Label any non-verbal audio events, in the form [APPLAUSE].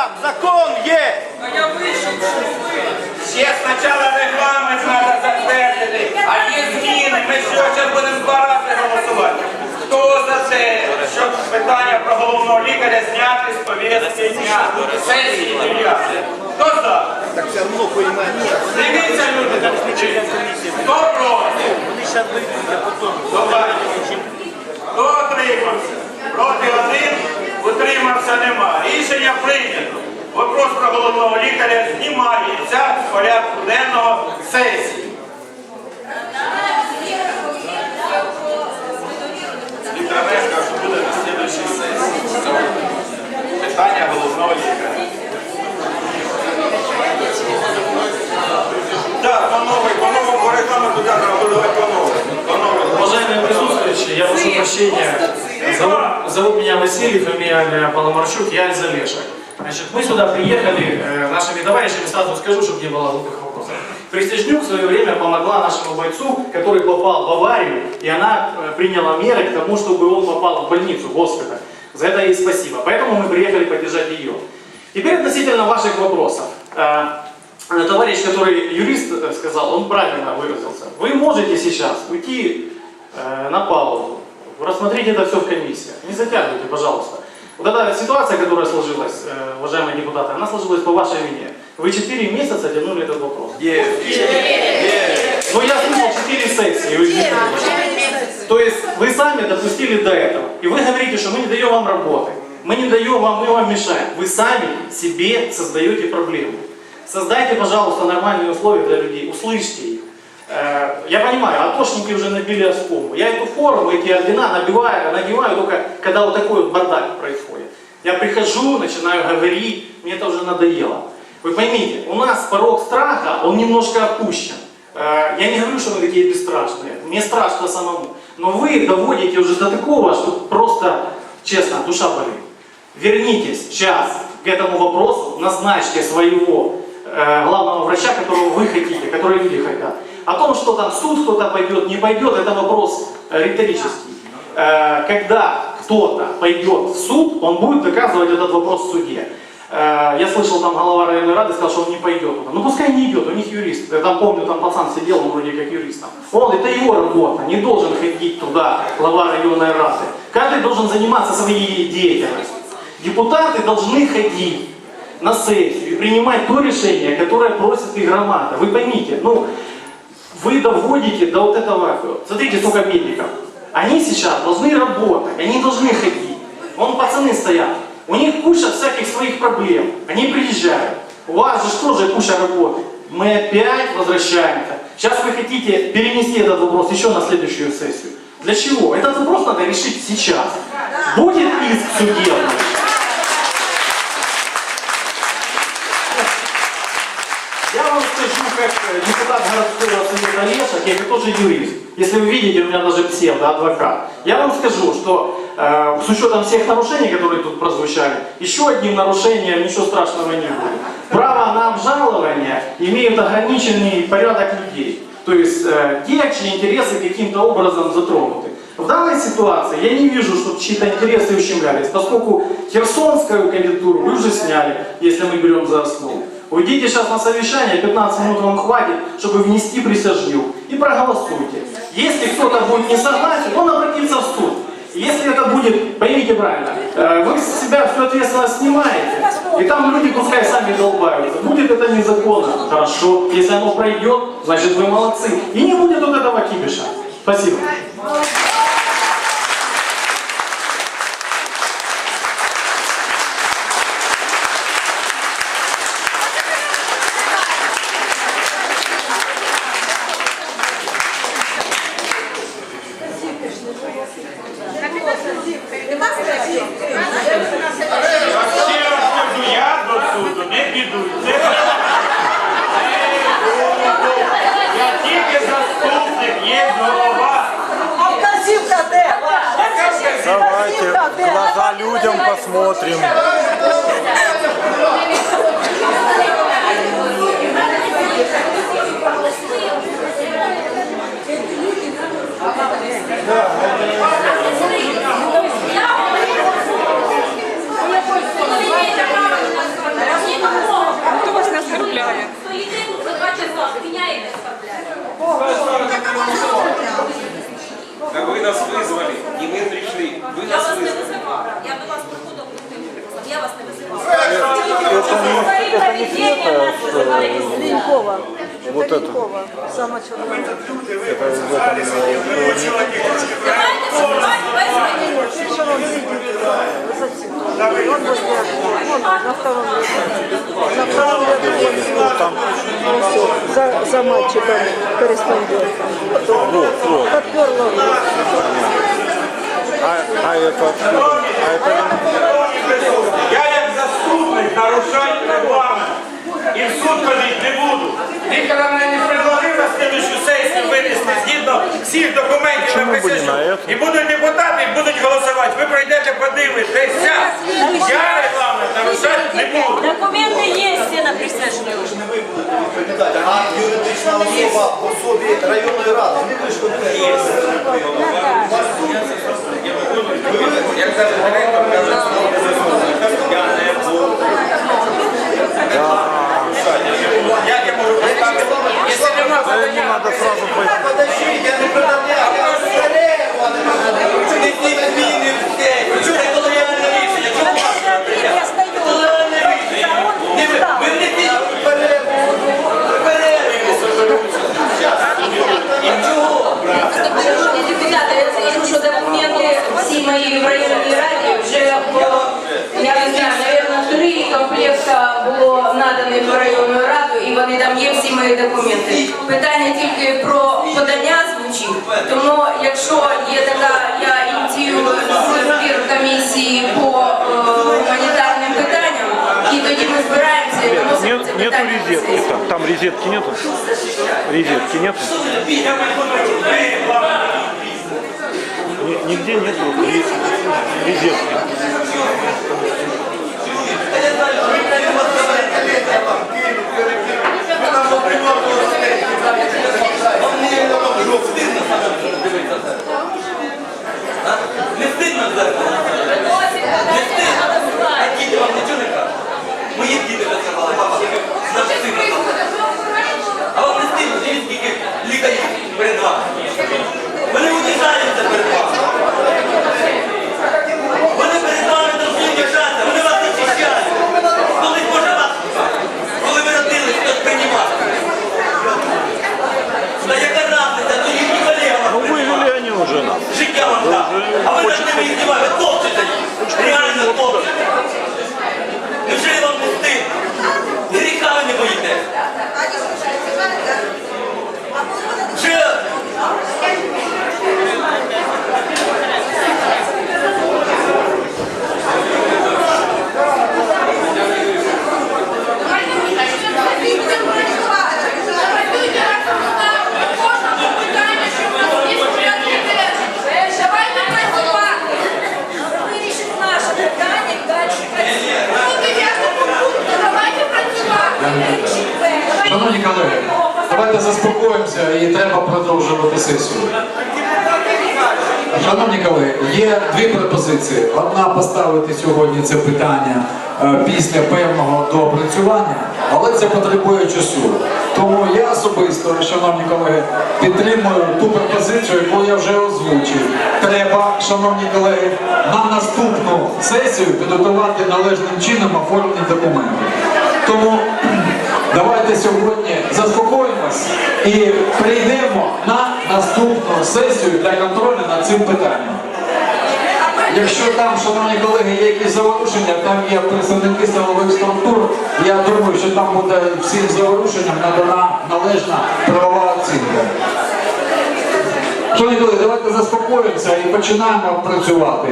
голосуванням закон є. Ще спочатку регламент треба затвердити, а є зміни. Ми що, зараз будемо два рази голосувати. Хто за те, щоб питання про головного лікаря зняти з повістки дня сесії 9? Хто за? Так все одно поіменним. Дивіться, люди, хто проти? Вони зараз вийдуть, а потім. Хто отримався? Проти один, утримався нема. Рішення прийнято. Вопрос про головного лікаря знімається з порядку денного сесії. Меня Василий, фамилия Паломарчук, я из Олешек. Значит, мы сюда приехали э, нашими товарищами, сразу скажу, чтобы не было глупых вопросов. Престижнюк в свое время помогла нашему бойцу, который попал в аварию, и она э, приняла меры к тому, чтобы он попал в больницу, в госпиталь. За это ей спасибо. Поэтому мы приехали поддержать ее. Теперь относительно ваших вопросов. Э, э, Товарищ, который юрист э, сказал, он правильно выразился. Вы можете сейчас уйти э, на паузу, рассмотрите это все в комиссии. Не затягивайте, пожалуйста. Вот эта ситуация, которая сложилась, э, уважаемые депутаты, она сложилась по вашей вине. Вы 4 месяца тянули этот вопрос. Є. Но я слышал 4 сессии. вы видите. То есть вы сами допустили до этого. И вы говорите, что мы не даем вам работы. Мы не даем вам, мы вам мешаем. Вы сами себе создаете проблемы. Создайте, пожалуйста, нормальные условия для людей. Услышьте их. Э, Я понимаю, атошники уже набили оскому. Я эту форму, эти ордена набиваю, надеваю только когда вот такой вот бардак происходит. Я прихожу, начинаю говорить, мне это уже надоело. Вы поймите, у нас порог страха, он немножко опущен. Э, Я не говорю, что вы такие бесстрашные. Мне страшно самому. Но вы доводите уже до такого, что просто, честно, душа болит. Вернитесь сейчас к этому вопросу, назначьте своего э, главного врача, которого вы хотите, который люди хотят. О том, что там суд кто-то пойдет, не пойдет, это вопрос э, риторический. Э, когда кто-то пойдет в суд, он будет доказывать этот вопрос в суде. Э, Я слышал, там глава районной рады сказал, что он не пойдет туда. Ну пускай не идет, у них юрист. Я там помню, там пацан сидел, он вроде как юрист. там. Он, это его работа, не должен ходить туда глава районной рады. Каждый должен заниматься своей деятельностью. Депутаты должны ходить на сессию и принимать то решение, которое просит их громада. Вы поймите, ну, вы доводите до вот этого, смотрите, сколько медиков. Они сейчас должны работать, они должны ходить. Вон пацаны стоят, у них куча всяких своих проблем. Они приезжают. У вас же тоже куча работы. Мы опять возвращаемся. Сейчас вы хотите перенести этот вопрос еще на следующую сессию. Для чего? Этот вопрос надо решить сейчас. Будет иск судебный. Я вам скажу, как э, совета Лешек, я тоже юрист. Если вы видите, у меня даже псевдоадвокат. Я вам скажу, что э, с учетом всех нарушений, которые тут прозвучали, еще одним нарушением ничего страшного не будет. Право на обжалование имеют ограниченный порядок людей. То есть э, те, чьи интересы каким-то образом затронуты. В данной ситуации я не вижу, чтобы чьи-то интересы ущемлялись, поскольку Херсонскую кандидатуру вы уже сняли, если мы берем за основу. Уйдите сейчас на совещание, 15 минут вам хватит, чтобы внести присяжню. И проголосуйте. Если кто-то будет не согласен, он обратится в суд. Если это будет, поймите правильно, э, вы с себя всю ответственность снимаете, и там люди пускай сами долбаются. Будет это незаконно, хорошо. Если оно пройдет, значит вы молодцы. И не будет вот этого кипиша. Спасибо. прием. А кто вас оскорбляет? Стоїте тут за два часа, меня и оскорбляет. Так вы нас вызвали, и мы Он возле Вон, на втором ряду. На втором ряду. Он всё, за, за мальчиком корреспондент. Подперла. А, а это, а это нарушати регламент. І в суд ходити не буду. Віктор Ананів предложив на слідущу сесію винести згідно всіх документів на присяжу. І будуть депутати, і будуть голосувати. Ви прийдете, подивитеся. Я регламент нарушати не буду. Документи є всі на присяжні. А юридична особа в особі районної ради. Не ви ж конкретно. Як каже директор, не подання, Тому якщо є така, я ініціюю збір комісії по е, гуманітарним питанням, і тоді ми збираємося і виносимо Нет, це нету питання. на резетки. сесію. Там, там резетки нету? Резетки нету? Ни- Нигде нету ре- резетки. 你即往前坐 сесію. Шановні колеги, є дві пропозиції. Одна поставити сьогодні це питання е, після певного доопрацювання, але це потребує часу. Тому я особисто, шановні колеги, підтримую ту пропозицію, яку я вже озвучив. Треба, шановні колеги, на наступну сесію підготувати належним чином оформлені документи. Тому [CLEARS THROAT] давайте сьогодні заспокоїмось і прийдемо на наступну сесію для контролю над цим питанням. Якщо там, шановні колеги, є якісь заворушення, там є представники силових структур, я думаю, що там буде всім заворушенням надана належна правова оцінка. Шановні колеги, давайте заспокоїмося і починаємо працювати.